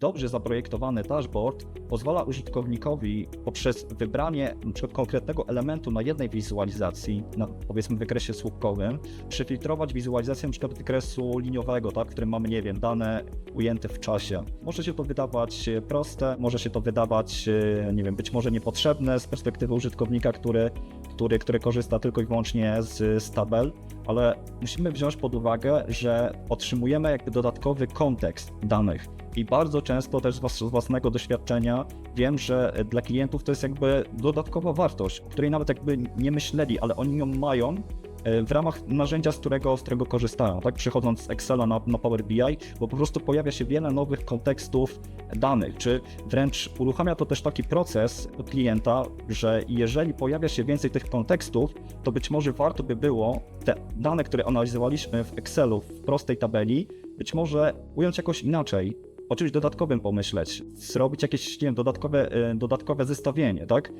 Dobrze zaprojektowany dashboard pozwala użytkownikowi poprzez wybranie konkretnego elementu na jednej wizualizacji, na powiedzmy wykresie słupkowym, przefiltrować wizualizację np. wykresu liniowego, tak, w którym mamy, nie wiem, dane ujęte w czasie. Może się to wydawać e, proste, może się to wydawać, e, nie wiem, być może niepotrzebne z perspektywy użytkownika, który, który, który korzysta tylko i wyłącznie z, z tabel, ale musimy wziąć pod uwagę, że otrzymujemy jakby dodatkowy kontekst danych. I bardzo często też z własnego doświadczenia wiem, że dla klientów to jest jakby dodatkowa wartość, o której nawet jakby nie myśleli, ale oni ją mają w ramach narzędzia, z którego, z którego korzystają, tak? Przechodząc z Excela na, na Power BI, bo po prostu pojawia się wiele nowych kontekstów danych, czy wręcz uruchamia to też taki proces klienta, że jeżeli pojawia się więcej tych kontekstów, to być może warto by było te dane, które analizowaliśmy w Excelu w prostej tabeli, być może ująć jakoś inaczej, o czymś dodatkowym pomyśleć, zrobić jakieś, nie wiem, dodatkowe, e, dodatkowe zestawienie, tak?